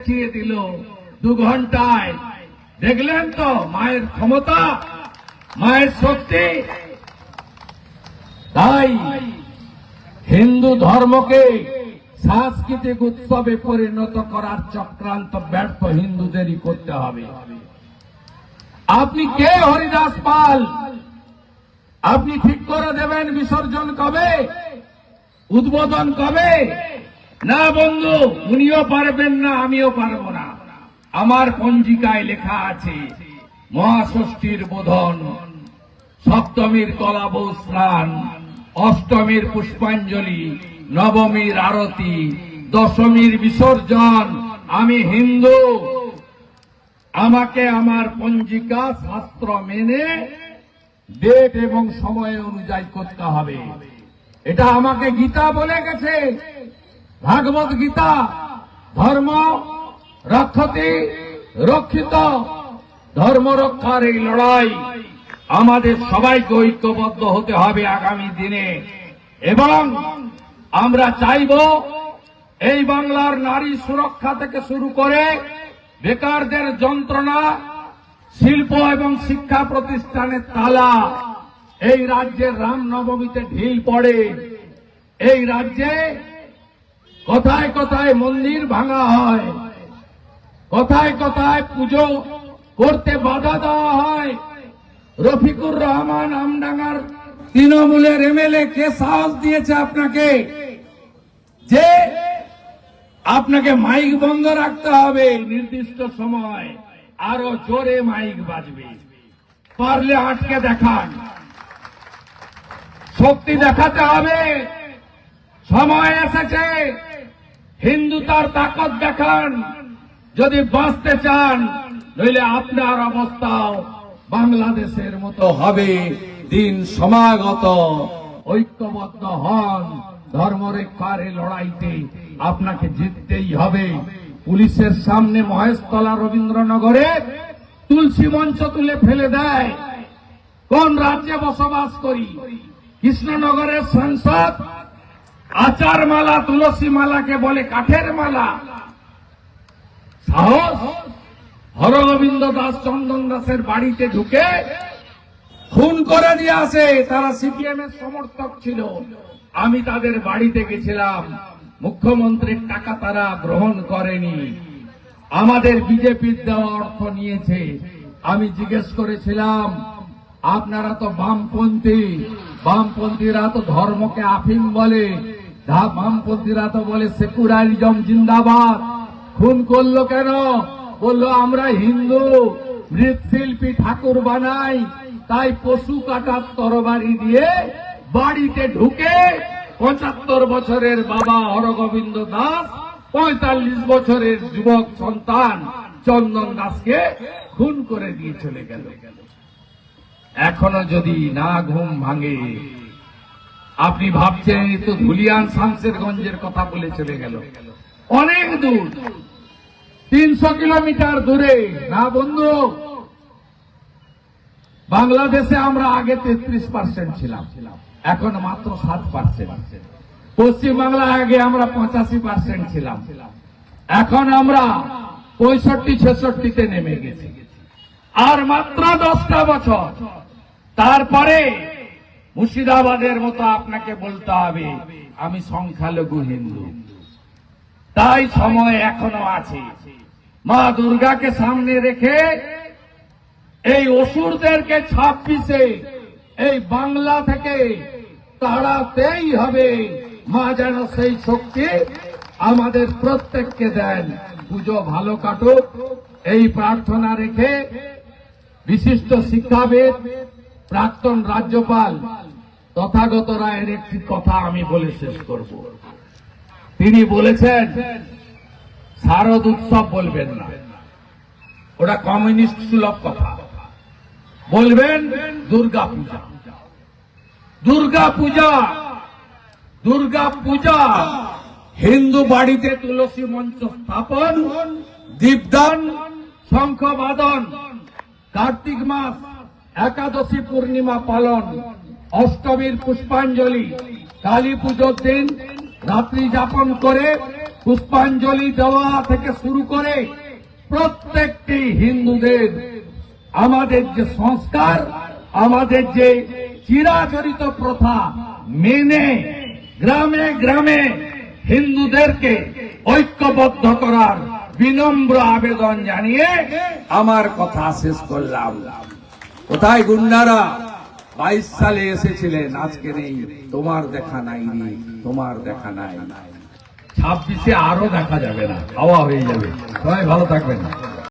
দেখিয়ে দিল দু ঘন্টায়। দেখলেন তো মায়ের ক্ষমতা, মায়ের শক্তি? তাই হিন্দু ধর্মকে সাংস্কৃতিক উৎসবে পরিণত করার চক্রান্ত ব্যর্থ হিন্দুদেরই করতে হবে। আপনি কে হরিদাস পাল? আপনি ঠিক করে দেবেন বিসর্জন কবে? উদ্বোধন কবে? না বন্ধু উনিও পারবেন না, আমিও পারব না। আমার পঞ্জিকায় লেখা আছে, মহাষষ্ঠীর বোধন, সপ্তমীর কলাবৌ স্নান, অষ্টমীর পুষ্পাঞ্জলি, নবমীর আরতি, দশমীর বিসর্জন, আমি হিন্দু। আমাকে আমার পঞ্জিকা, শাস্ত্র মেনে ডেট এবং সময় অনুযায়ী করতে হবে। এটা আমাকে গীতা বলে গেছে। ভাগবত গীতা, ধর্ম, রক্ষতি, রক্ষিত, ধর্ম রক্ষার এই লড়াই আমাদের সবাইকে ঐক্যবদ্ধ হতে হবে আগামী দিনে। এবং আমরা চাইব এই বাংলার নারী সুরক্ষা থেকে শুরু করে বেকারদের যন্ত্রণা, শিল্প এবং শিক্ষা প্রতিষ্ঠানের তালা এই রাজ্যের রামনবমীতে ঢিল পড়ে। এই রাজ্যে কথায় কথায় মন্দির ভাঙা হয়। কথায় কথায় পুজো করতে বাধা দেওয়া হয়। রফিকুর রহমান আমডাঙ্গার তৃণমূলের এমএলএ কে সাহস দিয়েছে আপনাকে? যে আপনাকে মাইক বন্ধ রাখতে হবে নির্দিষ্ট সময়। আরও জোরে মাইক বাজবে। পারলে আটকে দেখান। শক্তি দেখাতে হবে। সময় এসেছে। হিন্দু তার তাকত দেখান। যদি বাঁচতে চান, নইলে আপনার অবস্থাও বাংলাদেশের মতো হবে। দিন সমাগত, ঐক্যবদ্ধ হন। ধর্মরেখার লড়াইতে আপনাকে জিততেই হবে। পুলিশের সামনে মহেশতলা রবীন্দ্রনগরে তুলসী মঞ্চ তুলে ফেলে দেয়। কোন রাজ্যে বসবাস করি? কৃষ্ণনগরের সাংসদ আচার মালা তুলসী মালাকে বলে কাঠের মালা। সাহস? হরগোবিন্দ দাস চন্দন দাসের বাড়িতে ঢুকে খুন করে দিয়ে আসে। তারা সিপিএম এর সমর্থক ছিল। আমি তাদের বাড়িতে গেছিলাম। মুখ্যমন্ত্রীর টাকা তারা গ্রহণ করেনি। আমাদের বিজেপির দেওয়া অর্থ নিয়েছে। আমি জিজ্ঞেস করেছিলাম, আপনারা তো বামপন্থী। বামপন্থীরা তো ধর্মকে আফিম বলে। বামপন্থীরা তো বলে, সেকুলারিজম জিন্দাবাদ। খুন করল কেন? বলল, আমরা হিন্দু, মৃৎশিল্পী ঠাকুর বানাই, তাই পশু কাটার তরবারি দিয়ে বাড়িতে ঢুকে পঁচাত্তর বছরের বাবা হরগোবিন্দ দাস, পঁয়তাল্লিশ বছরের যুবক সন্তান চন্দন দাসকে খুন করে দিয়ে চলে গেল। এখনও যদি না ঘুম ভাঙে আপনি ভাবছেন এ তো ধুলিয়ান শামসেরগঞ্জের কথা বলে চলে গেল। অনেক দূর। তিনশো কিলোমিটার দূরে। না বন্ধু? বাংলাদেশে আমরা আগে তেত্রিশ পার্সেন্ট ছিলাম। এখন মাত্র সাত পার্সেন্ট পশ্চিম বাংলায় আগে আমরা পঁচাশি পার্সেন্ট ছিলাম। এখন আমরা পঁয়ষট্টি, ছেষট্টিতে নেমে গেছি। আর মাত্র দশটা বছর। তারপরে মুর্শিদাবাদের মতো আপনাকে বলতে হবে, আমি সংখ্যালঘু হিন্দু। তাই সময় এখনও আছে। মা দুর্গাকে সামনে রেখে এই অসুরদেরকে ছাব্বিশে এই বাংলা থেকে তাড়াতেই হবে। মা যেন সেই শক্তি আমাদের প্রত্যেককে দেন। পুজো ভালো কাটুক। এই প্রার্থনা রেখে বিশিষ্ট শিক্ষাবিদ, প্রাক্তন রাজ্যপাল তথাগত রায়ের একটি কথা আমি বলে শেষ করব। তিনি বলেছেন, শারদ উৎসব বলবেন না। ওটা কমিউনিস্ট সুলভ কথা। বলবেন দুর্গা পূজা। দুর্গা পূজা দুর্গা পূজা, হিন্দু বাড়িতে তুলসী মঞ্চ স্থাপন, দীপদান, শঙ্খবাদন, কার্তিক মাস, একাদশী পূর্ণিমা পালন অষ্টমীর পুষ্পাঞ্জলি। কালী পুজোর দিন রাত্রি যাপন করে পুষ্পাঞ্জলি দেওয়া থেকে শুরু করে প্রত্যেকটি হিন্দুদের আমাদের যে সংস্কার, আমাদের যে চিরাচরিত প্রথা মেনে গ্রামে গ্রামে হিন্দুদেরকে ঐক্যবদ্ধ করার বিনম্র আবেদন জানিয়ে আমার কথা শেষ করলাম। কোথায় গুন্ডারা? বাইশ সালে এসেছিলেন আজকে নেই তোমার দেখা নাই রে, তোমার দেখা নাই। ছাব্বিশে আরও দেখা যাবে না হাওয়া হয়ে যাবে। সবাই ভালো থাকবেন।